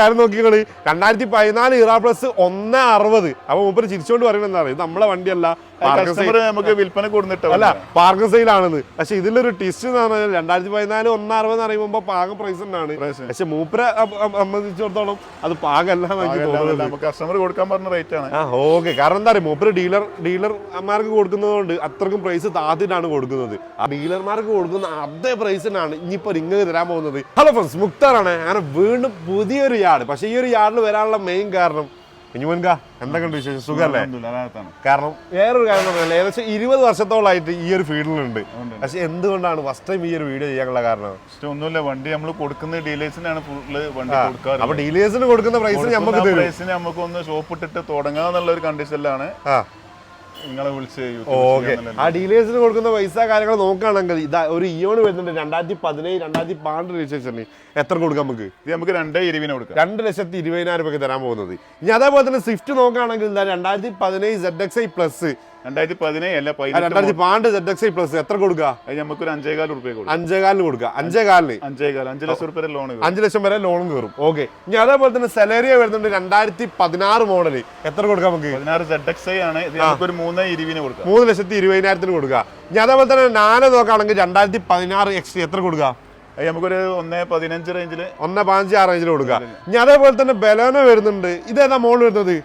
കാര്യം നോക്കിക്കളി. രണ്ടായിരത്തി പതിനാല് ഇറ പ്ലസ് ഒന്ന് അറുപത്. അപ്പൊ മൂപ്പര് ചിരിച്ചോണ്ട് പറയുന്നത് ഇത് നമ്മളെ വണ്ടിയല്ല. നമുക്ക് വിൽപ്പന കൊടുത്തിട്ടോ അല്ല പാർക്കിംഗ് സെയിലാണെന്ന് പക്ഷെ ഇതിലൊരു ടിസ്റ്റ് എന്ന് പറഞ്ഞാൽ രണ്ടായിരത്തി പതിനാല് ഒന്ന് അറുപത് എന്ന് പറയുമ്പോൾ പാകം പ്രൈസ് തന്നെയാണ്. പക്ഷെ മൂപ്പരെ സംബന്ധിച്ചിടത്തോളം അത് പാകല്ല കസ്റ്റമർ കൊടുക്കാൻ പറഞ്ഞ റേറ്റ് ആണ്. ആ ഓക്കെ കാരണം എന്താ പറയുക മൂപ്പര് ഡീലർ ഡീലർമാർക്ക് കൊടുക്കുന്നതുകൊണ്ട് അത്രക്കും പ്രൈസ് താത്തിട്ടാണ് കൊടുക്കുന്നത്. ആ ഡീലർമാർക്ക് കൊടുക്കുന്ന അതേ പ്രൈസിനാണ് ഇനിയിപ്പോ നിങ്ങൾക്ക് തരാൻ പോകുന്നത്. ഹലോ ഫ്രണ്ട്സ് മുക്താറാണ്. ഞാൻ വീണ്ടും പുതിയൊരു യാർഡ് പക്ഷേ ഈ ഒരു യാർഡിൽ വരാനുള്ള മെയിൻ കാരണം കുഞ്ഞുമൻക എന്തൊക്കെയുണ്ട് വിശേഷം? സുഖമല്ലേ. കാരണം വേറൊരു കാര്യം പറഞ്ഞാൽ ഏകദേശം ഇരുപത് വർഷത്തോളമായിട്ട് ഈ ഒരു ഫീൽഡിലുണ്ട് ഉണ്ട്. പക്ഷെ എന്തുകൊണ്ടാണ് ഫസ്റ്റ് ടൈം ഈ ഒരു വീഡിയോ ചെയ്യാനുള്ള കാരണം? ഒന്നുമില്ല വണ്ടി നമ്മൾ കൊടുക്കുന്ന ഡീലേഴ്സിനാണ് ഫുള്ള് വണ്ടി കൊടുക്കാറ്. അപ്പൊ ഡീലേഴ്സിന് കൊടുക്കുന്ന പ്രൈസിന് നമുക്ക് പ്രൈസിന് നമുക്ക് ഒന്ന് ഷോപ്പ് ഇട്ടിട്ട് തുടങ്ങാന്നുള്ള ഒരു കണ്ടീഷനിലാണ് നിങ്ങളെ വിളിച്ച് ഓക്കെ. ആ ഡീലേഴ്സിന് കൊടുക്കുന്ന പൈസ കാര്യങ്ങൾ നോക്കുകയാണെങ്കിൽ ഇതാ ഒരു ഇയോൺ വരുന്നുണ്ട്. രണ്ടായിരത്തി പതിനേഴ് രണ്ടായിരത്തി പന്ത്രണ്ട് രജിസ്ട്രേഷനിൽ എത്ര കൊടുക്കാം നമുക്ക്? ഇത് നമുക്ക് രണ്ടേ ഇരുപതിന് കൊടുക്കാം. രണ്ട് ലക്ഷത്തി ഇരുപതിനായിരം രൂപയ്ക്ക് തരാൻ പോകുന്നത്. ഇനി അതേപോലെ തന്നെ സ്വിഫ്റ്റ് നോക്കുകയാണെങ്കിൽ ഇതാ രണ്ടായിരത്തി പതിനേഴ് സെഡ് എക്സ് ഐ പ്ലസ് രണ്ടായിരത്തി പതിനേഴ് അല്ല പതിനെട്ട് രണ്ടായിരത്തി പന്ത്രണ്ട് സെഡ് എക്സ് പ്ലസ് എത്ര കൊടുക്കുക നമുക്കൊരു അഞ്ചേകാൽ റുപ്യ കൊടുക്കാം. അഞ്ചേകാലിന് കൊടുക്കുക അഞ്ചേകാലിന്. അഞ്ചേകാൽ അഞ്ച് ലക്ഷം റുപ്യ ലോൺ അഞ്ച് ലക്ഷം വരെ ലോണും കയറും. ഓക്കെ ഇനി അതേപോലെ തന്നെ സെലേറിയ വരുന്നുണ്ട് രണ്ടായിരത്തി പതിനാറ് മോഡൽ എത്ര കൊടുക്കാം നമുക്ക്? പതിനാറ് സെഡ് എക്സ് ഐ ആണ്. ഇത് നമുക്കൊരു മൂന്ന് ഇരുവിന് കൊടുക്കുക മൂന്ന് ലക്ഷത്തി ഇരുപതിനായിരത്തിന് കൊടുക്കുക ഇനി അതേപോലെ തന്നെ നാല് നോക്കുകയാണെങ്കിൽ രണ്ടായിരത്തി പതിനാറ് എക്സ് എത്ര കൊടുക്കുക നമുക്കൊരു ഒന്ന് പതിനഞ്ച് റേഞ്ചിൽ ഒന്ന് പതിനഞ്ച് ആ റേഞ്ചിൽ കൊടുക്കുക ഇനി അതേപോലെ തന്നെ ബലോന വരുന്നുണ്ട്. ഇതേതാ മോഡൽ വരുന്നത്?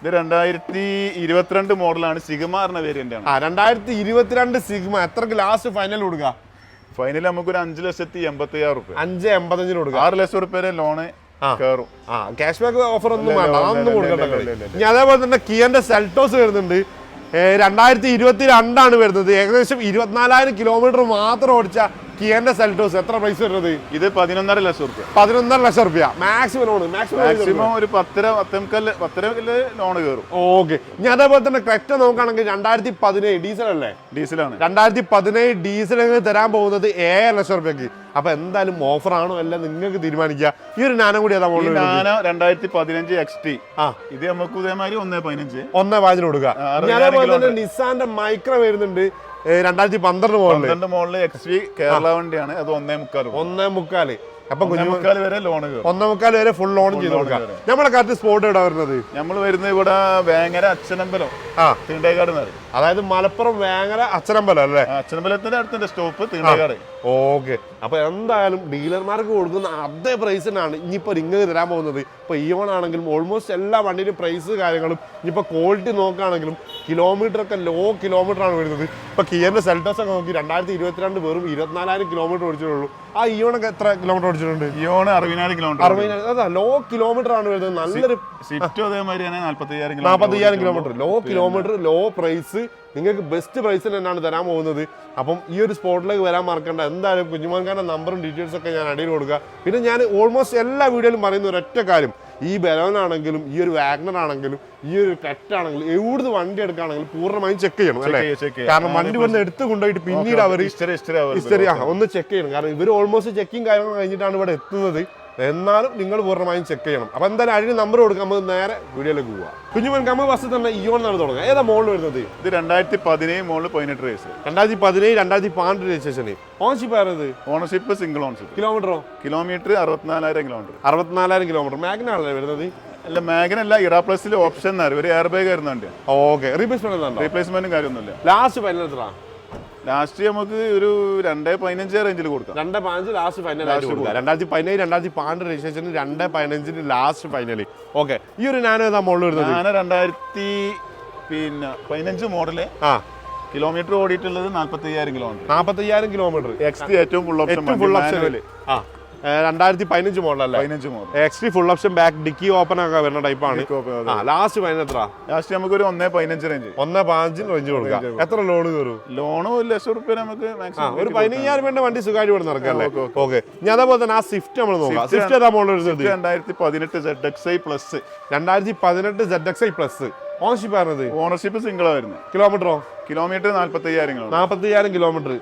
ഇത് രണ്ടായിരത്തി ഇരുപത്തിരണ്ട് മോഡലാണ് സിഗമാറിന്റെ വേരിയന്റ് ആണ്. ആ രണ്ടായിരത്തി ഇരുപത്തിരണ്ട് സിഗ്മ. എത്രക്ക് ലാസ്റ്റ് ഫൈനൽ കൊടുക്കുക ഫൈനൽ നമുക്ക് ഒരു അഞ്ച് ലക്ഷത്തി എൺപത്തി ആറ് റുപ്യ അഞ്ച് എൺപതിന് കൊടുക്കുക ആറ് ലക്ഷം റുപ്യ ലോണ്. കയറും ആ ക്യാഷ് ബാക്ക് ഓഫർ ഒന്നും വേണ്ട. അതൊന്നും. ഇനി അതേപോലെ തന്നെ കിയന്റെ സെൽട്ടോസ് വരുന്നുണ്ട്. രണ്ടായിരത്തി ഇരുപത്തി രണ്ടാണ് വരുന്നത്. ഏകദേശം ഇരുപത്തിനാലായിരം കിലോമീറ്റർ മാത്രം ഓടിച്ച കിയന്റെ സെൽറ്റോസ് എത്ര പ്രൈസ് വരുന്നത്? ഇത് പതിനൊന്നര ലക്ഷം റുപ്യ പതിനൊന്നര ലക്ഷം റുപ്യ മാക്സിമം ലോൺ മാക്സിമം ഒരു പത്തര പത്തേമുക്കാൽ പത്തര ലോണ് കയറും. ഓക്കെ ഇനി അതേപോലെ തന്നെ ക്രെറ്റ നോക്കുകയാണെങ്കിൽ രണ്ടായിരത്തി പതിനേഴ് ഡീസൽ അല്ലേ ഡീസലാണ് രണ്ടായിരത്തി പതിനേഴ് ഡീസൽ തരാൻ പോകുന്നത് ഏഴര ലക്ഷം റുപ്യക്ക് അപ്പൊ എന്തായാലും ഓഫർ ആണോ അല്ല നിങ്ങൾക്ക് തീരുമാനിക്കുക. ഈ ഒരു നാനം കൂടി അതാ നാന രണ്ടായിരത്തി പതിനഞ്ച് എക്സ് ടി ആ. ഇത് നമുക്ക് ഇതേമാതിരി ഒന്നേ പതിനഞ്ച്. ഒന്നേ പതിനഞ്ച് കൊടുക്കുക. അതേപോലെ തന്നെ. നിസാന്റെ മൈക്ര വരുന്നുണ്ട്. രണ്ടായിരത്തി പന്ത്രണ്ട് മോഡൽ. പന്ത്രണ്ട് മോഡൽ എക്സ് വി കേരള വണ്ടിയാണ്. അത് ഒന്നേ മുക്കാൽ ഒന്നേ മുക്കാൽ. അപ്പൊ കുഞ്ഞുമുക്കാൽ കുഞ്ഞു മുക്കാൽ വരെ കയറും. ഒന്നേ മുക്കാൽ വരെ ഫുൾ ലോൺ ചെയ്ത് കൊടുക്കാം. നമ്മളെ കറക്റ്റ് സ്പോട്ട് എവിടെ വരുന്നത്? നമ്മൾ വരുന്നത് ഇവിടെ വേങ്ങര അച്ഛനമ്പലം. ആ. തീണ്ടേക്കാട് അതായത് മലപ്പുറം വേങ്ങര അച്ഛനമ്പലം അല്ലേ? അച്ഛനമ്പലത്തിന്റെ അടുത്തിന്റെ സ്റ്റോപ്പ് തീണ്ടേക്കാട്. ഓക്കെ. അപ്പൊ എന്തായാലും ഡീലർമാർക്ക് കൊടുക്കുന്ന അതേ പ്രൈസിനാണ് ഇനിയിപ്പോ നിങ്ങൾക്ക് തരാൻ പോകുന്നത്. ഇപ്പൊ ഇയോൺ ആണെങ്കിലും ഓൾമോസ്റ്റ് എല്ലാ വണ്ടിയിലും പ്രൈസ് കാര്യങ്ങളും ഇനിയിപ്പോൾ ക്വാളിറ്റി നോക്കുകയാണെങ്കിലും കിലോമീറ്റർ ഒക്കെ ലോ കിലോമീറ്റർ ആണ് വരുന്നത്. ഇപ്പോൾ കിയറിന്റെ സെൽറ്റോസ് ഒക്കെ നോക്കി രണ്ടായിരത്തി ഇരുപത്തിരണ്ട് വെറും ഇരുപത്തിനാലായിരം കിലോമീറ്റർ ഓടിച്ചിട്ടുള്ളൂ ആ ഇയോണൊക്കെ എത്ര കിലോമീറ്റർ ഓടിച്ചിട്ടുണ്ട്? ഇയോണ് അറുപതിനായിരം കിലോമീറ്റർ അറുപതിനായിരം അതാ ലോ കിലോമീറ്റർ ആണ് വരുന്നത്. നല്ലൊരു നാൽപ്പത്തയ്യായിരം kilometre low kilometre low price നിങ്ങൾക്ക് ബെസ്റ്റ് പ്രൈസ് തന്നെയാണ് തരാൻ പോകുന്നത്. അപ്പം ഈ ഒരു സ്പോട്ടിലേക്ക് വരാൻ മറക്കണ്ട. എന്തായാലും കുഞ്ഞുമാൻകാരുടെ നമ്പറും ഡീറ്റെയിൽസ് ഒക്കെ ഞാൻ അടിയിൽ കൊടുക്കുക പിന്നെ ഞാൻ ഓൾമോസ്റ്റ് എല്ലാ വീഡിയോയിലും പറയുന്ന ഒരൊറ്റ കാര്യം. ഈ ബലോനാണെങ്കിലും ഈ ഒരു വാഗ്നർ ആണെങ്കിലും ഈ ഒരു കെട്ടാണെങ്കിലും എവിടുന്ന് വണ്ടി എടുക്കുകയാണെങ്കിലും പൂർണമായും ചെക്ക് ചെയ്യണം അല്ലേ? കാരണം വണ്ടി വന്ന് എടുത്ത് കൊണ്ടുപോയിട്ട് പിന്നീട് അവർ ഹിസ്റ്ററി ഒന്ന് ചെക്ക് ചെയ്യണം. കാരണം ഇവർ ഓൾമോസ്റ്റ് ചെക്കിങ് കാര്യങ്ങൾ കഴിഞ്ഞിട്ടാണ് ഇവിടെ എത്തുന്നത്. എന്നാലും നിങ്ങൾ പൂർണമായും ചെക്ക് ചെയ്യണം. അപ്പൊ എന്തായാലും അതിന് നമ്പർ കൊടുക്കാം. നമ്മൾ നേരെ വീഡിയോയിലേക്ക് പോവാം. കുഞ്ഞുമൻ കമ്മ ബസ് തന്നെ ഇയോൺ എന്നാണ് തുടങ്ങുക. ഏതാ മോളിൽ വരുന്നത്? ഇത് രണ്ടായിരത്തി പതിനേഴ് മോളിൽ പതിനെട്ട് വയസ്സ് രണ്ടായിരത്തി പതിനേഴ് രണ്ടായിരത്തി പന്ത്രണ്ട് രജിസ്ട്രേഷന് ഓൺഷിപ്പ് ആയിരുന്നത് ഓണർഷിപ്പ് സിംഗിൾ ഓണർഷിപ്പ് കിലോമീറ്ററോ കിലോമീറ്റർ അറുപത്തിനാലായിരം കിലോമീറ്റർ അറുപത്തിനാലായിരം കിലോമീറ്റർ മാഗ്നാണല്ലേ വരുന്നത്? അല്ല മാഗൻ അല്ല ഇറ പ്ലസിൽ ഓപ്ഷൻ ഒരു എയർ ബാഗ് വരുന്നുണ്ട് ഓക്കെ റീപ്ലേസ്മെന്റ് റീപ്ലേസ്മെന്റും കാര്യമൊന്നുമില്ല. ലാസ്റ്റ് ഫൈനൽ എത്ര ലാസ്റ്റ് നമുക്ക് ഒരു രണ്ടേ പതിനഞ്ച് റേഞ്ചിൽ കൊടുക്കാം. രണ്ട് പതിനഞ്ച് ലാസ്റ്റ് ഫൈനൽ ആയിട്ട് കൊടുക്കുക രണ്ടായിരത്തി പതിനേഴ് രണ്ടായിരത്തി പന്ത്രണ്ട് രജിസ്ട്രേഷന് രണ്ട് പതിനഞ്ചിന് ലാസ്റ്റ് ഫൈനൽ ഓക്കെ ഈ ഒരു നാനോ ഏതാ മോളിൽ വരുന്നത്? ഞാൻ രണ്ടായിരത്തി പിന്നെ പതിനഞ്ച് മോഡൽ ആ. കിലോമീറ്റർ ഓടിയിട്ടുള്ളത് നാല്പത്തി അയ്യായിരം കിലോമീറ്റർ നാല്പത്തി അയ്യായിരം കിലോമീറ്റർ എക്സ് ഏറ്റവും ഫുൾ ഓപ്ഷൻ ഫുൾ ഓപ്ഷൻ ആ. രണ്ടായിരത്തി പതിനഞ്ച് മോഡലല്ലേ? പതിനഞ്ച് model. എക്സ്ട്രീ full option back dickey open ഒക്കെ വരുന്ന ടൈപ്പാണ് ലാസ്റ്റ് എത്ര? ലാസ്റ്റ് നമുക്കൊരു ഒന്നേ പതിനഞ്ച് റേഞ്ച് ഒന്നേ പതിനഞ്ച് റേഞ്ച് കൊടുക്കാം. എത്ര ലോൺ കയറും ലോണും ഒരു ലക്ഷം റുപ്യ നമുക്ക് മാക്സിമം ഒരു പതിനയ്യായിരം രൂപയുടെ വണ്ടി സുഖമായിട്ട് ഇവിടെ നടക്കല്ലേ? ഓക്കെ ഞാൻ അതേപോലെ തന്നെ ആ സ്വിഫ്റ്റ് നമ്മൾ നോക്കാം. സ്വിഫ്റ്റ് ഏതാ മോഡൽ രണ്ടായിരത്തി പതിനെട്ട് സെഡ് എക്സ് ഐ പ്ലസ് രണ്ടായിരത്തി പതിനെട്ട് Z X I plus ownership ആയിരുന്നത് ഓണർഷിപ്പ് സിംഗിൾ വരുന്നത് കിലോമീറ്ററോ കിലോമീറ്റർ. നാല്പത്തി അയ്യായിരം നാല്പത്തി നാൽപ്പത്തയ്യായിരം കിലോമീറ്റർ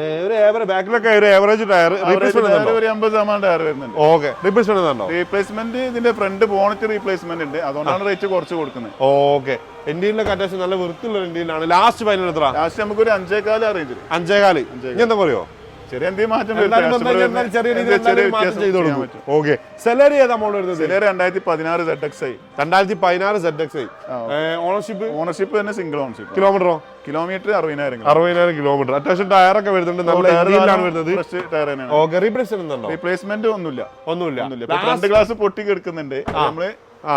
ഒരു ഏവറേജ് ബാക്കിലൊക്കെ ഒരു ഏവറേജ് ടയർ റീപ്ലേസ്മെന്റ് ഒരു അമ്പത് ശതമാനം ടയർ വരുന്നുണ്ട്. ഓക്കെ. റീപ്ലേസ്മെന്റ് ഉണ്ടോ? റീപ്ലേസ്മെന്റ് ഇതിന്റെ ഫ്രണ്ട് ബോണറ്റ് റീപ്ലേസ്മെന്റ് ഉണ്ട്. അതുകൊണ്ടാണ് റേറ്റ് കുറച്ച് കൊടുക്കുന്നത്. ഓക്കെ. ഇന്ത്യയിലൊക്കെ അത്യാവശ്യം നല്ല വൃത്തിയുള്ള ഇന്ത്യയിലാണ് ലാസ്റ്റ് ഫൈനൽ എത്ര ലാസ്റ്റ് നമുക്ക് ഒരു അഞ്ചേകാല റേഞ്ചിൽ അഞ്ചേകാൽ. ഇനി എന്താ പറയോ ചെറിയ എന്തെങ്കിലും മാറ്റം വരുത്താം. ചെറിയ രീതിയിൽ. ഓക്കെ. സെലറി ഏതാ മോൾ വരുന്നത് ചിലര് രണ്ടായിരത്തി പതിനാറ് സെഡ് എക്സ് ഐ രണ്ടായിരത്തി പതിനാറ് സെഡ് എക്സ് ഓണർഷിപ്പ് ഓണർഷിപ്പ് തന്നെ സിംഗിൾ ഓണർഷിപ്പ് കിലോമീറ്ററോ കിലോമീറ്റർ അറുപതിനായിരം അറുപതിനായിരം കിലോമീറ്റർ അത്യാവശ്യം ഒക്കെ വരുന്നുണ്ട്. വരുന്നത്. ടയർ റീപ്ലേസ്മെന്റ് ഒന്നുമില്ല. ഒന്നുമില്ല. ഒന്നുമില്ല. ഫ്രണ്ട് ഗ്ലാസ് പൊട്ടി കിടക്കുന്നുണ്ട്. നമ്മൾ ആ.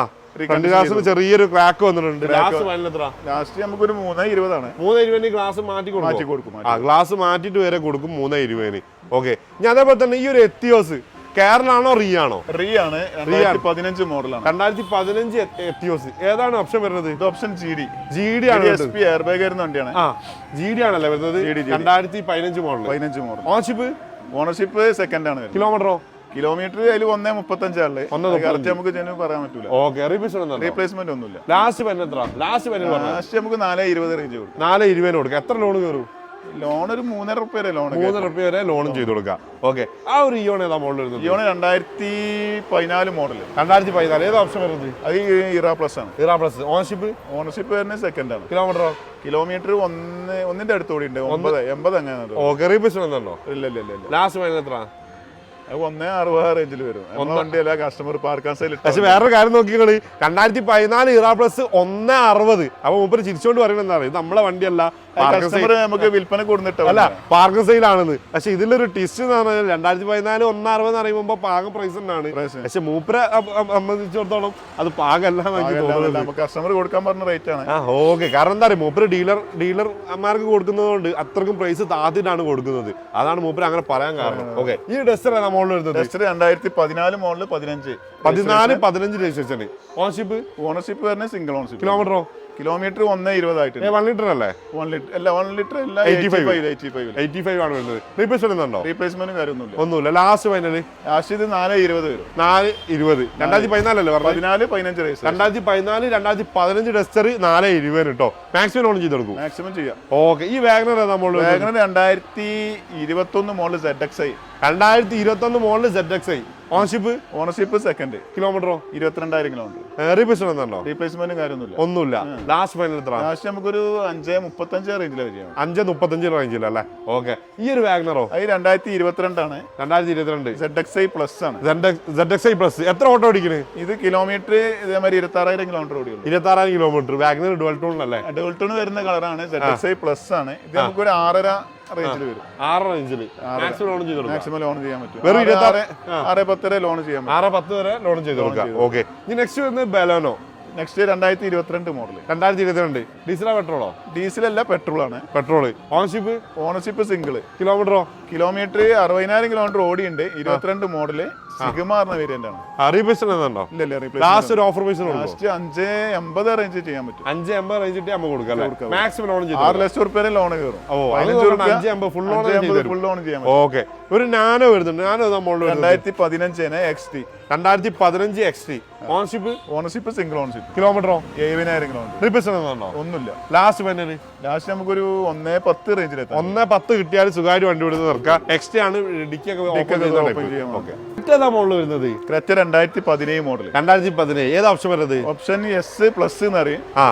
രണ്ട് ഗ്ലാസ്സിന് ചെറിയൊരു ക്രാക്ക് വന്നിട്ടുണ്ട്. ലാസ്റ്റ് നമുക്ക് ഒരു ലാസ്റ്റ് നമുക്കൊരു മൂന്ന് ഇരുപതാണ്. മൂന്ന് ഇരുപതിന് ഗ്ലാസ് മാറ്റി മാറ്റി കൊടുക്കും ആ ഗ്ലാസ് മാറ്റിയിട്ട് വരെ കൊടുക്കും മൂന്ന് ഇരുപതിന്. ഓക്കെ ഞാൻ അതേപോലെ തന്നെ ഈ ഒരു എത്തിയോസ് കേരളാണോ റീ ആണോ. റീ ആണ്. പതിനഞ്ച് മോഡലാണ് രണ്ടായിരത്തി പതിനഞ്ച് എത്തിയോസ് ഏതാണ് ഓപ്ഷൻ വരുന്നത്? ഇത് option G D G D ആണ് എസ് പി എയർ ബാഗ് വരുന്ന വണ്ടിയാണ്. ആ ജി ഡി ആണല്ലേ വരുന്നത്. രണ്ടായിരത്തി പതിനഞ്ച് മോഡൽ പതിനഞ്ച് മോഡൽ ഓണർഷിപ്പ് ഓണർഷിപ്പ് സെക്കൻഡ് ആണ് കിലോമീറ്ററോ കിലോമീറ്റർ അതിൽ ഒന്നേ മുപ്പത്തഞ്ചാൾ. കറക്റ്റ് നമുക്ക് ജനം പറയാൻ പറ്റൂല. ഓക്കെ റീപ്ലേസ്മെന്റ് ഒന്നുമില്ല. ലാസ്റ്റ് എത്ര ലാസ്റ്റ് ലാസ്റ്റ് നമുക്ക് നാലേ ഇരുപത് റേഞ്ച് കൊടുക്കും. നാലേ ഇരുപതിന് കൊടുക്കാം. എത്ര ലോൺ കയറും ലോൺ ഒരു മൂന്നര റുപ്യ വരെ ലോൺ മൂന്നര റുപ്യ വരെ ലോണും ചെയ്ത് കൊടുക്കാം. ഓക്കെ ആ ഒരു ഇയോൺ ഏതാ മോഡൽ വരുന്നത്? ഇയോൺ രണ്ടായിരത്തി പതിനാല് മോഡൽ രണ്ടായിരത്തി പതിനാല്. ഏത് ഓപ്ഷൻ വരുന്നത്? അത് ഇറ പ്ലസ് ആണ്. ഇറാ പ്ലസ് ഓൺഷിപ്പ് ഓണർഷിപ്പ് തന്നെ സെക്കൻഡ് ആണ്. കിലോമീറ്ററോ കിലോമീറ്റർ ഒന്ന് ഒന്നിന്റെ അടുത്തോടെ ഉണ്ട്. ഒമ്പത് എൺപത് അങ്ങനെ ഓക്കെ റീപ്ലേസ്മെന്റ് ഉണ്ടോ ഇല്ല ഇല്ല ഇല്ല ലാസ്റ്റ് എത്ര ഒന്നേ അറുപത് റേഞ്ചിൽ വരും. വണ്ടിയല്ല കസ്റ്റമർ പാർക്കാൻ സൈഡിൽ പക്ഷെ വേറൊരു കാര്യം നോക്കിക്കളി. രണ്ടായിരത്തി പതിനാല് ഇറ പ്ലസ് ഒന്ന് അറുപത്. അപ്പൊ മുമ്പ് ചിരിച്ചോണ്ട് പറയുന്നത് എന്താണ് ഇത് നമ്മളെ വണ്ടിയല്ല കസ്റ്റമർ നമുക്ക് വിൽപ്പന കൊടുത്തിട്ട് അല്ല പാർക്കിംഗ് സെയിലാണെന്ന് പക്ഷെ ഇതിലൊരു ടിസ്റ്റ് എന്ന് പറഞ്ഞാൽ രണ്ടായിരത്തി പതിനാല് ഒന്ന് അറുപത് എന്ന് പറയുമ്പോൾ പാകം പ്രൈസ് തന്നെയാണ്. പക്ഷെ മൂപ്പരെ സംബന്ധിച്ചിടത്തോളം അത് പാകല്ല കസ്റ്റമർ കൊടുക്കാൻ പറഞ്ഞ റേറ്റ് ആണ്. ആ ഓക്കെ കാരണം എന്താ പറയുക മൂപ്പര് ഡീലർ ഡീലർമാർക്ക് കൊടുക്കുന്നതുകൊണ്ട് അത്രക്കും പ്രൈസ് താത്തിട്ടാണ് കൊടുക്കുന്നത്. അതാണ് മൂപ്പര് അങ്ങനെ പറയാൻ കാരണം. ഓക്കെ ഈ ഡസ്റ്റർ ഏതാ മോളിൽ വരുന്നത്? ടെസ്റ്റ് രണ്ടായിരത്തി പതിനാല് മോഡൽ പതിനഞ്ച്. പതിനാല് പതിനഞ്ച് രജിസ്ട്രേഷൻ. ഓണർഷിപ്പ് ഓണർഷിപ്പ് വരുന്നത് സിംഗിൾ ഓണർഷിപ്പ് കിലോമീറ്ററോ കിലോമീറ്റർ ഒന്ന് ഇരുപതായിട്ട് വൺ ലിറ്റർ അല്ലേ? വൺ ലിറ്റർ അല്ല വൺ ലിറ്റർ അല്ല 85. എയ്റ്റി ഫൈവ് എയ്റ്റി ഫൈവ് ആണ് വരുന്നത് റീപ്ലേസ്മെന്റ് ഉണ്ടോ റീപ്ലേസ്മെന്റ് കാര്യമൊന്നുമില്ല. ഒന്നുമില്ല. ലാസ്റ്റ് ഫൈനൽ ലാസ്റ്റ് ഇത് നാല് ഇരുപത് വരും. നാല് ഇരുപത്. രണ്ടായിരത്തി പതിനാലല്ലേ പതിനാല് പതിനഞ്ച് റേസ് രണ്ടായിരത്തി പതിനാല് രണ്ടായിരത്തി പതിനഞ്ച് ഡസ്റ്റർ നാല് ഇരുപത് കേട്ടോ. മാക്സിമം ലോൺ ചെയ്ത് കൊടുക്കും. മാക്സിമം ചെയ്യാം. ഓക്കെ ഈ വാഗനർ നമ്മൾ? വാഗണർ രണ്ടായിരത്തി ഇരുപത്തൊന്ന് മോഡൽ സെഡ് എക്സ് ഐ രണ്ടായിരത്തി ഇരുപത്തൊന്ന് model Z X I ownership ownership second കിലോമീറ്ററോ ഇരുപത്തിരണ്ടായിരം കിലോമീറ്റർ റീപ്ലേസ്മെന്റ് ഉണ്ടോ? റീപ്ലേസ്മെന്റും കാര്യമൊന്നുമില്ല. ഒന്നുമില്ല. ലാസ്റ്റ് ഫൈനൽ എത്ര? ലാസ്റ്റ് നമുക്കൊരു അഞ്ച് മുപ്പത്തഞ്ച് റേഞ്ചിൽ വരികയാണ്. അഞ്ച് മുപ്പത്തഞ്ച് റേഞ്ചിൽ അല്ലേ? ഓക്കെ ഈ ഒരു വാഗ്നറോ അത് രണ്ടായിരത്തി ഇരുപത്തിരണ്ടാണ് രണ്ടായിരത്തി ഇരുപത്തിരണ്ട് സെഡ് എക്സ് ഐ പ്ലസ് ആണ്. സെഡ് എക്സ് ഐ പ്ലസ് എത്ര ഓട്ടോ ഓടിക്കുന്നത് ഇത് കിലോമീറ്റർ ഇതേമാതിരി ഇരുപത്തി ആറായിരം കിലോമീറ്റർ ഓടിയുള്ളൂ ഇരുപത്തി ആറായിരം kilometre Wagon R dual tone അല്ലേ ഡോൾട്ടൺ വരുന്ന കളറാണ് സെഡ് എക്സ് ഐ പ്ലസ് ആണ്. ഇത് നമുക്കൊരു ആറര റേഞ്ചിൽ വരും. ആറ് റേഞ്ചിൽ മാക്സിമം ലോൺ ചെയ്ത് കൊടുക്കാം. മാക്സിമം ലോൺ ചെയ്യാൻ പറ്റും. വെറും ആറ് ഇരുപത്താറ് ആറ് ആറ് പത്തര ലോൺ ചെയ്യാൻ ആറ് പത്ത് വരെ ലോൺ ചെയ്ത് കൊടുക്കാം. ഓക്കെ ഇനി നെക്സ്റ്റ് വരുന്നത് ബലോനോ നെക്സ്റ്റ് രണ്ടായിരത്തി ഇരുപത്തിരണ്ട് മോഡൽ രണ്ടായിരത്തി ഇരുപത്തിരണ്ട്. ഡീസലോ പെട്രോളോ ഡീസലല്ല പെട്രോൾ ആണ്. പെട്രോൾ ഓണർഷിപ്പ് ഓണർഷിപ്പ് സിംഗിൾ കിലോമീറ്ററോ കിലോമീറ്റർ അറുപതിനായിരം കിലോമീറ്റർ ഓടിയുണ്ട്. ഇരുപത്തിരണ്ട് മോഡൽ സിഗ്മാറിന വേരിയന്റ് ആണ്. ലാസ്റ്റ് ഒരു ഓഫർ ലാസ്റ്റ് അഞ്ച് എൺപത് റേഞ്ച് ചെയ്യാൻ പറ്റും. അഞ്ച് എൺപത് റേഞ്ച് നമുക്ക് കൊടുക്കാം. മാക്സിമം ലോൺ ചെയ്തു? ആറ് ലക്ഷം റുപ്യ ലോൺ കയറും അഞ്ച് ഫുൾ ലോൺ ഫുൾ ചെയ്യാൻ ഓക്കെ. ഒരു നാനോ വരുന്നുണ്ട്. നാനോ മോഡൽ രണ്ടായിരത്തി പതിനഞ്ചിന് എക്സ് ടി രണ്ടായിരത്തി പതിനഞ്ച് X T ownership ownership single ownership കിലോമീറ്ററോ എഴുപതിനായിരം കിലോമീറ്റർ റീപ്ലേസ് ഉണ്ടെന്നുണ്ടോ ഒന്നുമില്ല. ലാസ്റ്റ് ലാസ്റ്റ് നമുക്കൊരു ഒന്നേ പത്ത് റേഞ്ചിലെത്താം ഒന്നേ പത്ത് കിട്ടിയാൽ സുഖമായിട്ട് വണ്ടി വിടുന്നത് നിർക്കാം എക്സ്ട്രാ ആണ് ഡിക്കൊക്കെ ഓപ്പൺ ഡിക്കൊക്കെ ഓക്കെ open type. Okay. ഏതാ മോഡൽ വരുന്നത്? ക്രെറ്റ രണ്ടായിരത്തി പതിനേഴ് മോഡൽ രണ്ടായിരത്തി പതിനേഴ് ഏത് ഓപ്ഷൻ വരുന്നത്? ഓപ്ഷൻ എസ് പ്ലസ് എന്ന് അറിയും ആ.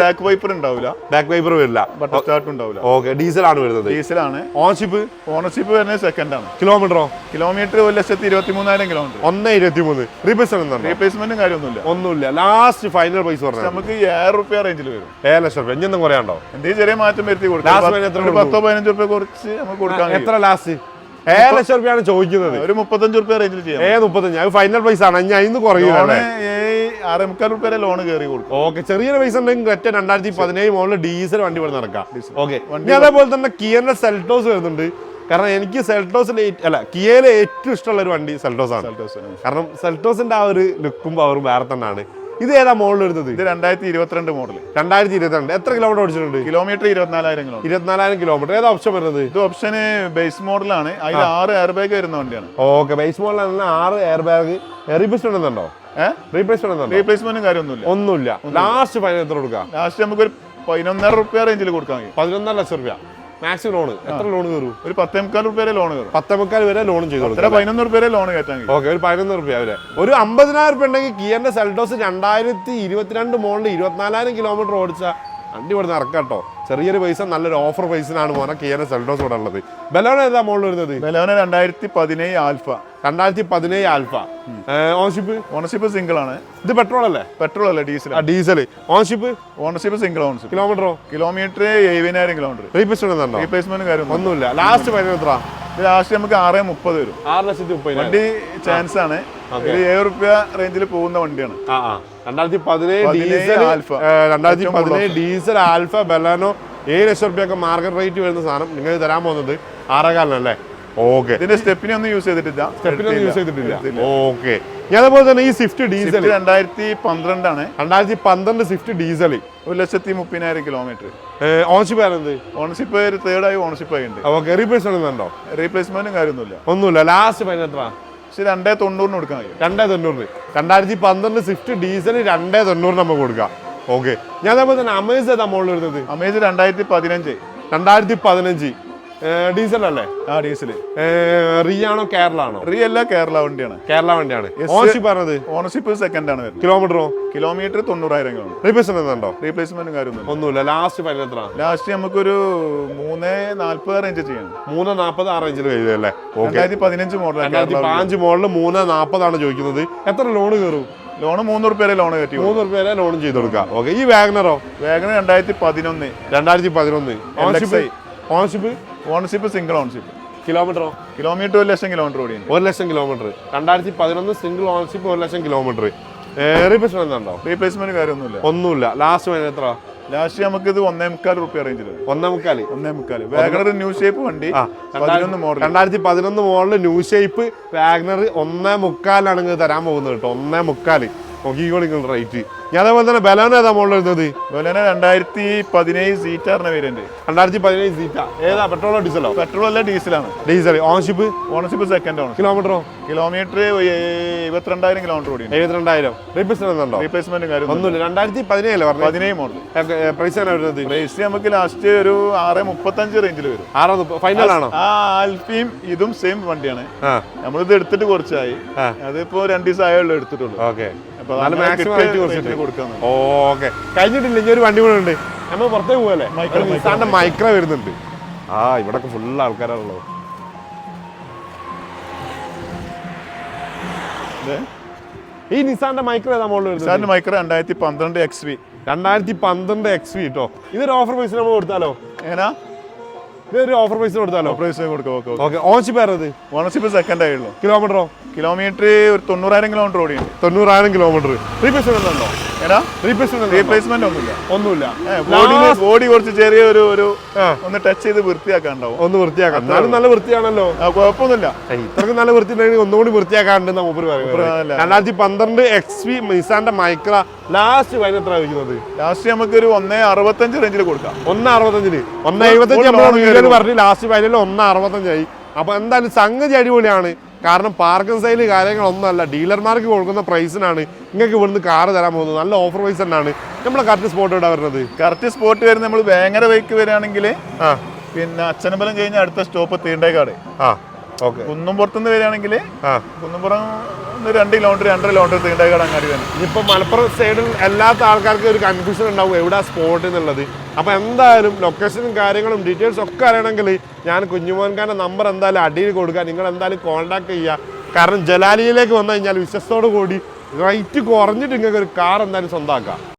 ബാക്ക് വൈപ്പർ ഉണ്ടാവില്ല ബാക്ക് വൈപ്പർ വരില്ല. ബട്ടർ സ്റ്റാർട്ട് ഉണ്ടാവില്ല ഓക്കെ ഡീസൽ ആണ് വരുന്നത്. ഡീസൽ ആണ്. ഓണർഷിപ്പ് ഓണർഷിപ്പ് വരുന്നത് സെക്കൻഡ് ആണ്. കിലോമീറ്ററോ കിലോമീറ്റർ ഒരു ലക്ഷത്തി ഇരുപത്തി മൂന്നായിരം കിലോമീറ്റർ ഒന്ന് ഇരുപത്തി മൂന്ന് റീപ്ലേസ്മെന്റ് റീപ്ലേസ്മെന്റും കാര്യമൊന്നുമില്ല. ഒന്നുമില്ല. ലാസ്റ്റ് ഫൈനൽ പൈസ പറഞ്ഞു നമുക്ക് ഏഴ് റുപ്യ റേഞ്ചിൽ വരും. ഏഴ് ലക്ഷം റുപ്യ എന്തെങ്കിലും കുറയാണ്ടോ എന്തെങ്കിലും ചെറിയ മാറ്റം വരുത്തി കൊടുക്കും. പത്തോ പതിനഞ്ച് റുപ്യ കുറച്ച് നമുക്ക് കൊടുക്കാം എത്ര ലാസ്റ്റ് ഏഴ് ലക്ഷം രൂപയാണ് ചോദിക്കുന്നത്. ഒരു മുപ്പത്തഞ്ച് റുപ്യ റേഞ്ചിൽ ചെയ്യാം ഏ മുപ്പത്തഞ്ച്? അത് ഫൈനൽ പ്രൈസ് ആണ്. ഇനി ഇന്ന് കുറയുകയാണ്. ആറേ മുക്കാൽ റുപ്യ ലോൺ കയറി കൊടുക്കും. ഓക്കെ ചെറിയൊരു പൈസ ഉണ്ടെങ്കിൽ ഒറ്റ രണ്ടായിരത്തി പതിനേഴ് മോളിൽ ഡീസൽ വണ്ടി ഇവിടെ നടക്കാം. ഓക്കെ. ഇനി അതേപോലെ തന്നെ കിയറിന്റെ സെൽട്ടോസ് വരുന്നുണ്ട്. കാരണം എനിക്ക് സെൽട്ടോസിൽ അല്ല കിയയിലെ ഏറ്റവും ഇഷ്ടമുള്ള ഒരു വണ്ടി സെൽട്ടോസ് ആണ്. കാരണം സെൽട്ടോസിന്റെ ആ ഒരു ലുക്കും പവറും വേറെ തന്നെയാണ്. ഇത് ഏതാ മോഡൽ എടുത്തത്? ഇത് രണ്ടായിരത്തി ഇരുപത്തിരണ്ട് മോഡൽ രണ്ടായിരത്തി ഇരുപത്തിരണ്ട് എത്ര കിലോമീറ്റർ ഓടിച്ചിട്ടുണ്ട്? കിലോമീറ്റർ ഇരുപത്തിനാലായിരം കിലോ ഇരുപത്തിനാലായിരം കിലോമീറ്റർ ഏതാ ഓപ്ഷൻ വരുന്നത്? ഇത് ഓപ്ഷന് ബേസ് മോഡലാണ് അതിൽ ആറ് എയർ ബാഗ് വരുന്ന വണ്ടിയാണ്. ഓക്കെ ബേസ് മോഡലാണ് ആറ് എയർ ബാഗ് റീപ്ലേസ്മെന്റ് ഉണ്ടെന്നുണ്ടോ? റീപ്ലേസ്മെന്റ് റീപ്ലേസ്മെന്റും കാര്യമൊന്നുമില്ല. ഒന്നുമില്ല. ലാസ്റ്റ് ഫൈനൽ എത്ര കൊടുക്കാം? ലാസ്റ്റ് നമുക്ക് നമുക്കൊരു പതിനൊന്നര റുപ്യ റേഞ്ചിൽ കൊടുക്കാൻ പതിനൊന്നര ലക്ഷം രൂപ മാക്സിമം ലോൺ എത്ര ലോൺ കയറും? ഒരു പത്തേമുക്കാൽ വരെ ലോൺ കയറും. പത്തേമുക്കാൽ വരെ ലോൺ ചെയ്ത് പതിനൊന്ന് റുപ്യ ലോൺ കയറ്റാൻ ഓക്കെ ഒരു പതിനൊന്ന് റുപ്യ വരെ ഒരു അമ്പതിനായിരം റുപ്യ ഉണ്ടെങ്കിൽ കിയന്റെ സെൽഡോസ് രണ്ടായിരത്തി ഇരുപത്തിരണ്ട് മോളിൽ ഇരുപത്തിനാലായിരം കിലോമീറ്റർ ഓടിച്ച വണ്ടി ഇവിടെ ഇറക്കാം കേട്ടോ ചെറിയൊരു പൈസ നല്ലൊരു ഓഫർ പൈസനാണ് മോനെ കിയന സെൽഡോസ് ഇവിടെ ഉള്ളത്. ബലോന ഏതാ മോളിൽ വരുന്നത്? ബലോന രണ്ടായിരത്തി പതിനേഴ് ആൽഫ. രണ്ടായിരത്തി പതിനേഴ് ആൽഫ ഓണർഷിപ്പ് ഓണർഷിപ്പ് സിംഗിൾ ആണ്. ഇത് പെട്രോൾ അല്ലേ? പെട്രോൾ അല്ലേ diesel diesel ownership ownership single ownership കിലോമീറ്ററോ kilometre എഴുപതിനായിരം കിലോമീറ്റർ റീപ്ലേസ്മെന്റ് റീപ്ലേസ്മെന്റ് കാര്യം ഒന്നുമില്ല. ലാസ്റ്റ് പതിനെത്ര എത്ര? ലാസ്റ്റ് നമുക്ക് ആറ് മുപ്പത് വരും. ആറ് ലക്ഷത്തി മുപ്പത് വണ്ടി ചാൻസ് ആണ്. ഒരു ഏഴ് റുപ്യ റേഞ്ചിൽ പോകുന്ന വണ്ടിയാണ്. രണ്ടായിരത്തി പതിനേഴ് ഡീസൽ ആൽഫ. രണ്ടായിരത്തി ഏറ്റവും പതിനേഴ് ഡീസൽ ആൽഫ ബെലാനോ ഏഴ് ലക്ഷം റുപ്യൊക്കെ മാർക്കറ്റ് റേറ്റ് വരുന്ന സാധനം നിങ്ങൾ തരാൻ പോകുന്നത് ആറേകാലിനല്ലേ? ഓക്കെ. ഇതിന്റെ സ്റ്റെപ്പിനെ ഒന്നും യൂസ് ചെയ്തിട്ടില്ല. സ്റ്റെപ്പിനൊന്നും യൂസ് ചെയ്തിട്ടില്ല. ഓക്കെ. ഞാൻ അതുപോലെ തന്നെ ഈ സ്വിഫ്റ്റ് ഡീസൽ രണ്ടായിരത്തി പന്ത്രണ്ടാണ്. രണ്ടായിരത്തി പന്ത്രണ്ട് സ്വിഫ്റ്റ് ഡീസൽ ഒരു ലക്ഷത്തി മുപ്പതിനായിരം കിലോമീറ്റർ. ഓണർഷിപ്പ് ആണെന്ത് ഓണർഷിപ്പ് തേർഡ് തേർഡായി ഓണർഷിപ്പ് ആയിട്ടുണ്ട്. ഉണ്ട് ഓക്കെ റീപ്ലേസ്മെന്റ് ഉണ്ടോ റീപ്ലേസ്മെന്റും കാര്യമൊന്നുമില്ല. ഒന്നുമില്ല. ലാസ്റ്റ് പതിനെത്ര പക്ഷെ രണ്ടേ തൊണ്ണൂറിന് കൊടുക്കാൻ കഴിയും. രണ്ടേ തൊണ്ണൂറിന്. രണ്ടായിരത്തി പന്ത്രണ്ട് സ്വിഫ്റ്റ് ഡീസൽ രണ്ടേ തൊണ്ണൂറിന് നമുക്ക് കൊടുക്കാം. ഓക്കെ. ഞാൻ അതേപോലെ തന്നെ അമേസ് ഏതാ മോളിൽ വരുന്നത്? അമേസ് രണ്ടായിരത്തി പതിനഞ്ച്. രണ്ടായിരത്തി പതിനഞ്ച്. ഡീസൽ അല്ലേ? ആ ഡീസൽ റിയാണോ കേരള ആണോ റീ അല്ല കേരള വണ്ടിയാണ്. കേരള വണ്ടിയാണ്. ഓണർഷിപ്പ് പറഞ്ഞത്? ഓണർഷിപ്പ് സെക്കൻഡ് ആണ് വരുന്നത്. കിലോമീറ്ററോ? കിലോമീറ്റർ തൊണ്ണൂറായിരം കിലോമീറ്റർ. റീപ്ലേസ്മെന്റ് ഉണ്ടോ? റീപ്ലേസ്മെന്റും കാര്യം ഒന്നുമില്ല. ലാസ്റ്റ് പതിനെത്ര ലാസ്റ്റ് നമുക്കൊരു മൂന്ന് നാല്പത് റേഞ്ച് ചെയ്യണം മൂന്ന് നാൽപ്പത് ആ റേഞ്ചിൽ കഴിയും അല്ലേ? ഓക്കെ രണ്ടായിരത്തി പതിനഞ്ച് മോഡൽ രണ്ടായിരത്തി പതിനഞ്ച് മോഡൽ മൂന്ന് നാൽപ്പതാണ് ചോദിക്കുന്നത്. എത്ര ലോൺ കയറും? ലോൺ മൂന്ന് റുപ്യ ലോൺ കയറ്റി മൂന്ന് റുപ്യ ലോൺ ചെയ്ത് കൊടുക്കാം. ഓക്കെ ഈ വാഗ്നറോ വാഗ്നർ രണ്ടായിരത്തി പതിനൊന്ന്. രണ്ടായിരത്തി പതിനൊന്ന്. Ownership ownership ownership single ownership കിലോമീറ്ററോ kilometre ഒരു ലക്ഷം കിലോമീറ്റർ ഓടി ഒരു ലക്ഷം കിലോമീറ്റർ രണ്ടായിരത്തി പതിനൊന്ന് സിംഗിൾ ഓണർഷിപ്പ് ഒരു ലക്ഷം കിലോമീറ്റർ റീപ്ലേസ്മെന്റ് ഉണ്ടോ റീപ്ലേസ്മെന്റ് കാര്യമൊന്നുമില്ല. ഒന്നുമില്ല. ലാസ്റ്റ് എത്ര? ലാസ്റ്റ് നമുക്ക് ഇത് ഒന്നേ മുക്കാൽ റുപ്യ റേഞ്ചിൽ ഒന്നേ മുക്കാൽ. ഒന്നേ മുക്കാൽ വാഗണർ ന്യൂ ഷേപ്പ് വണ്ടി. പതിനൊന്ന് മോഡൽ രണ്ടായിരത്തി പതിനൊന്ന് മോഡൽ ന്യൂ ഷേപ്പ് വാഗണർ ഒന്നേ മുക്കാലാണ് തരാൻ പോകുന്നത് കേട്ടോ. ഒന്നേ മുക്കാൽ. നോക്കിക്കോ നിങ്ങൾ റേറ്റ് ഞാൻ അതേപോലെ തന്നെ ബലോന ഏതാ മോളിൽ വരുന്നത്? ബലോന രണ്ടായിരത്തി പതിനേഴ് സീറ്റാറിന് വേരിയന്റ് രണ്ടായിരത്തി പതിനേഴ് സീറ്റ ഏതാ? പെട്രോളോ ഡീസലോ? പെട്രോൾ അല്ല ഡീസലാണ് ഡീസൽ ഓണർഷിപ്പ് ഓണർഷിപ്പ് സെക്കൻഡ് ആണ് കിലോമീറ്ററോ കിലോമീറ്റർ ഇരുപത്തിരണ്ടായിരം കിലോമീറ്റർ ഓടി. എഴുപത്തിരണ്ടായിരം. റീപ്ലേസ്മെന്റ് ഉണ്ടോ റീപ്ലേസ്മെന്റ് കാര്യം ഒന്നുമില്ല. രണ്ടായിരത്തി പതിനേഴ് പറഞ്ഞു പതിനേഴ് മോഡൽ പ്രൈസ് ആണ് വരുന്നത്? പ്രൈസ് നമുക്ക് ലാസ്റ്റ് ഒരു ആറ് മുപ്പത്തഞ്ച് റേഞ്ചിൽ വരും. ആറ് ഫൈനൽ ആണോ? ആ അൽഫിയും ഇതും സെയിം വണ്ടിയാണ്. നമ്മളിത് എടുത്തിട്ട് കുറച്ചായി. അതിപ്പോ രണ്ടു ദിവസം ആയുള്ളൂ എടുത്തിട്ടുള്ളൂ. Okay okay. കഴിഞ്ഞിട്ടില്ല ഇനി ഒരു വണ്ടി കൂടെ ഉണ്ട് നമ്മൾ പുറത്തേക്ക് പോകല്ലേ മൈക്രോ, നിസാന്റെ മൈക്ര. വരുന്നുണ്ട്. ആ ഇവിടെ ഫുൾ ആൾക്കാരാണല്ലോ. ഈ നിസാന്റെ മൈക്ര ഏതാ മോളിൽ വരുന്നത്? നിസാന്റെ മൈക്രോ രണ്ടായിരത്തി പന്ത്രണ്ട് എക്സ് വി രണ്ടായിരത്തി പന്ത്രണ്ട് എക്സ് വി കേട്ടോ ഇതൊരു ഓഫർ പ്രൈസിന് നമ്മൾ കൊടുത്താലോ? ഏനാ ഇതൊരു ഓഫർ പ്രൈസ് കൊടുത്താലോ? പ്രൈസ് കൊടുക്കാം ഓക്കെ ഓക്കെ ഓണർഷിപ്പ് ആയിരുന്നത് ഓണർഷിപ്പ് സെക്കൻഡ് ആയുള്ളൂ കിലോമീറ്ററോ കിലോമീറ്റർ ഒരു തൊണ്ണൂറായിരം കിലോമീറ്റർ ഓടിയുണ്ട് തൊണ്ണൂറായിരം കിലോമീറ്റർ റീപ്ലേസ്മെന്റ് ഉണ്ടോ ഏനാ റീപ്ലേസ്മെന്റ് റീപ്ലേസ്മെന്റ് ഒന്നുമില്ല. ഒന്നുമില്ല. ബോഡി ബോഡി കുറച്ച് ചെറിയ ഒരു ഒരു ഒന്ന് ടച്ച് ചെയ്ത് വൃത്തിയാക്കാണ്ടാവും ഒന്ന് വൃത്തിയാക്കാം. എന്നാലും നല്ല വൃത്തിയാണല്ലോ. കുഴപ്പമൊന്നുമില്ല. ഇത്രക്ക് നല്ല വൃത്തി ഉണ്ടെങ്കിൽ ഒന്നുകൂടി വൃത്തിയാക്കാണ്ട് മൂപ്പര് പറയുന്നത്. രണ്ടായിരത്തി പന്ത്രണ്ട് എക്സ് വി നിസാന്റെ മൈക്ര ലാസ്റ്റ് വൈൻ എത്ര വയ്ക്കുന്നത് ലാസ്റ്റ് നമുക്ക് ഒരു ഒന്നേ അറുപത്തഞ്ച് റേഞ്ചിൽ കൊടുക്കാം. ഒന്ന് അറുപത്തഞ്ചിന് ഒന്ന് എഴുപത്തഞ്ച് പറഞ്ഞു ലാസ്റ്റ് വൈനിൽ ഒന്ന് അറുപത്തഞ്ചായി. അപ്പൊ എന്തായാലും സംഗതി അടിപൊളിയാണ്. കാരണം പാർക്കിംഗ് സൈൽ കാര്യങ്ങളൊന്നുമല്ല. ഡീലർമാർക്ക് കൊടുക്കുന്ന പ്രൈസിനാണ് നിങ്ങൾക്ക് ഇവിടുന്ന് കാറ് തരാൻ പോകുന്നത്. നല്ല ഓഫർ പ്രൈസ് തന്നെയാണ്. നമ്മളെ കറക്റ്റ് സ്പോട്ട് ഇവിടെ വരുന്നത്? കറക്റ്റ് സ്പോട്ട് വരുന്നത് നമ്മൾ വേങ്ങര ബൈക്ക് വരികയാണെങ്കിൽ ആ. പിന്നെ അച്ഛനമ്പലം കഴിഞ്ഞ അടുത്ത സ്റ്റോപ്പ് തീണ്ടേക്കാട്. ആ. ഓക്കെ. കുന്നുംപുറത്തുനിന്ന് വരികയാണെങ്കിൽ കുന്നുംപുറം രണ്ട് കിലോമീറ്റർ രണ്ടര കിലോമീറ്റർ തീണ്ടായിക്കട അങ്ങാടി വേണം ഇപ്പൊ മലപ്പുറം സൈഡിൽ അല്ലാത്ത ആൾക്കാർക്ക് ഒരു കൺഫ്യൂഷൻ ഉണ്ടാവും എവിടെ സ്പോട്ട് എന്നുള്ളത്. അപ്പൊ എന്തായാലും ലൊക്കേഷനും കാര്യങ്ങളും ഡീറ്റെയിൽസ് ഒക്കെ അറിയണമെങ്കിൽ ഞാൻ കുഞ്ഞുമോൻകാരുടെ നമ്പർ എന്തായാലും അടിയിൽ കൊടുക്കുക. നിങ്ങൾ എന്തായാലും കോൺടാക്ട് ചെയ്യുക. കാരണം ജലാലിയിലേക്ക് വന്നു കഴിഞ്ഞാൽ വിശ്വസത്തോടു കൂടി റേറ്റ് കുറഞ്ഞിട്ട് നിങ്ങൾക്ക് ഒരു കാർ എന്തായാലും സ്വന്തമാക്കാം